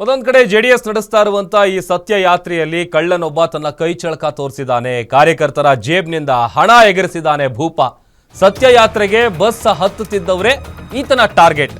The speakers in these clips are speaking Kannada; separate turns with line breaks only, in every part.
ಮತ್ತೊಂದ್ ಕಡೆ ಜೆಡಿಎಸ್ ನಡೆಸ್ತಾ ಇರುವಂತ ಈ ಸತ್ಯ ಯಾತ್ರೆಯಲ್ಲಿ ಕಳ್ಳನೊಬ್ಬ ತನ್ನ ಕೈ ಚಳಕ ತೋರಿಸಿದ್ದಾನೆ. ಕಾರ್ಯಕರ್ತರ ಜೇಬ್ನಿಂದ ಹಣ ಎಗರಿಸಿದ್ದಾನೆ ಭೂಪ. ಸತ್ಯ ಯಾತ್ರೆಗೆ ಬಸ್ ಹತ್ತುತ್ತಿದ್ದವರೇ ಈತನ ಟಾರ್ಗೆಟ್.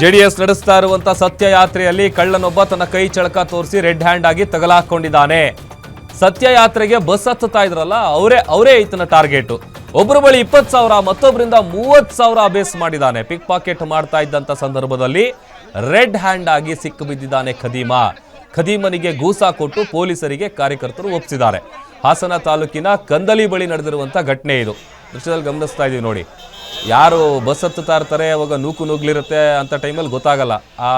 ಜೆಡಿಎಸ್ ನಡೆಸ್ತಾ ಇರುವಂತ ಸತ್ಯ ಯಾತ್ರೆಯಲ್ಲಿ ಕಳ್ಳನೊಬ್ಬ ತನ್ನ ಕೈ ಚಳಕ ತೋರಿಸಿ ರೆಡ್ ಹ್ಯಾಂಡ್ ಆಗಿ ತಗಲಾಕೊಂಡಿದ್ದಾನೆ. ಸತ್ಯ ಯಾತ್ರೆಗೆ ಬಸ್ ಹತ್ತುತ್ತಾ ಇದ್ರಲ್ಲ, ಅವರೇ ಅವರೇ ಈತನ ಟಾರ್ಗೆಟ್. ಒಬ್ಬರ ಬಳಿ ಇಪ್ಪತ್ತು ಸಾವಿರ ಮತ್ತೊಬ್ಬರಿಂದ ಮೂವತ್ತು ಸಾವಿರ ಬೇಸ್ ಮಾಡಿದ್ದಾನೆ. ಪಿಕ್ ಪಾಕೆಟ್ ಮಾಡ್ತಾ ಇದ್ದಂತ ಸಂದರ್ಭದಲ್ಲಿ ರೆಡ್ ಹ್ಯಾಂಡ್ ಆಗಿ ಸಿಕ್ಕು ಬಿದ್ದಿದ್ದಾನೆ ಖದೀಮ. ಖದೀಮನಿಗೆ ಗೂಸಾ ಕೊಟ್ಟು ಪೊಲೀಸರಿಗೆ ಕಾರ್ಯಕರ್ತರು ಒಪ್ಪಿಸಿದ್ದಾರೆ ಹಾಸನ ತಾಲೂಕಿನ ಕಂದಲಿ ಬಳಿ ನಡೆದಿರುವಂತ ಘಟನೆ ಇದು. ದೃಶ್ಯದಲ್ಲಿ ಗಮನಿಸ್ತಾ ಇದೀವಿ ನೋಡಿ. ಯಾರು ಬಸ್ ಹತ್ತುತ್ತಾ ಇರ್ತಾರೆ ಅವಾಗ ನೂಕು ನುಗ್ಲಿರುತ್ತೆ ಅಂತ ಟೈಮಲ್ಲಿ ಗೊತ್ತಾಗಲ್ಲ. ಆ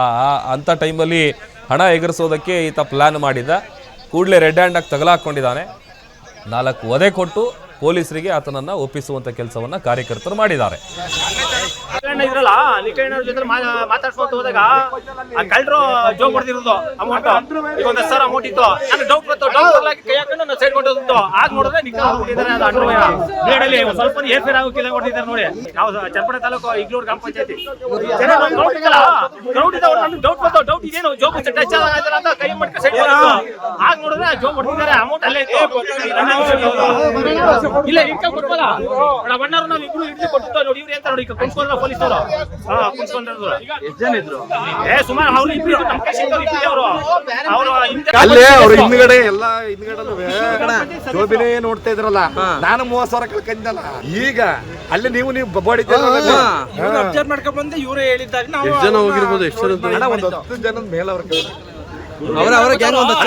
ಅಂಥ ಟೈಮಲ್ಲಿ ಹಣ ಎಗರಿಸೋದಕ್ಕೆ ಈತ ಪ್ಲ್ಯಾನ್ ಮಾಡಿದ. ಕೂಡಲೇ ರೆಡ್ ಹ್ಯಾಂಡಾಗಿ ತಗಲಾಕೊಂಡಿದ್ದಾನೆ ನಾಲ್ಕು ಒದೆ ಕೊಟ್ಟು ಪೊಲೀಸರಿಗೆ ಆತನನ್ನ ಒಪ್ಪಿಸುವಂತ ಕೆಲಸವನ್ನ ಕಾರ್ಯಕರ್ತರು ಮಾಡಿದ್ದಾರೆ.
ಇದ್ರಲ್ಲ ಕಳ್ಳರು ಜೋಗ್ ಹೊಡೆದಿರೋದು ಅಮೌಂಟ್ ಸಾವಿರ ಅಮೌಂಟ್ ಡೌಟ್ ಡೌಟ್ ಕೈ ಸ್ವಲ್ಪ ತಾಲೂಕು ಗ್ರಾಮ ಪಂಚಾಯತಿ. ಡೌಟ್ ಟಚ್ ಆಗಿಲ್ಲ ಕೈ ಸೈಡ್ ಆಗ ನೋಡಿದ್ರೆ ಜೋಬ್ ಹೊಡೆದಿದ್ದಾರೆ ಅಮೌಂಟ್ ಅಲ್ಲೇ ಇಲ್ಲ ಇಂಕ ಕೊಟ್ವಲ್ಲ ಬಣ್ಣರು ನಾವು ಇಬ್ರು ಹಿಡಿದು ಕೊಟ್ಟು ನೋಡಿ ಇವ್ರು ಅಂತ ನೋಡಿ ಕುಂತ್ಕೊಂಡ್ರ ಪೊಲೀಸ್ ಅವರು ಹಾ ಕುಂತ್ಕೊಂಡ್ರು ಎಷ್ಟು ಜನ ಇದ್ರು ಏ ಸುಮಾರು ಅವ್ರು ಇಬ್ರು ನಮ್ಮ ಕಕ್ಷಿಯವರು ಇಬ್ರು ಅವರು. ಅವರು
ಅಲ್ಲೇ ಅವ್ರ ಹಿಂದ್ಗಡೆ ಎಲ್ಲ ಹಿಂದ್ಗಡೆ ಶೋಭಿನೇ ನೋಡ್ತಾ ಇದ್ರಲ್ಲ. ನಾನು ಮೂವತ್ ಸಾವಿರ ಕಳ್ಕೊಂಡಿದ್ದಲ್ಲ. ಈಗ ಅಲ್ಲಿ ನೀವು ನೀವು ಬಾಡಿ
ಅಬ್ಸರ್ವ್ ಮಾಡ್ಕೊಂಡ್ ಬಂದು ಇವರೇ ಹೇಳಿದ್ದಾರೆ. ನಾವು
ಎಷ್ಟು ಜನ ಹೋಗಿರ್ಬೋದು ಎಷ್ಟು ಜನ
ಒಂದು ಹತ್ತು ಜನದ ಮೇಲೆ ಅವ್ರ
ಅವರ ಅವರ ಗ್ಯಾಂಗ್ ಒಂದು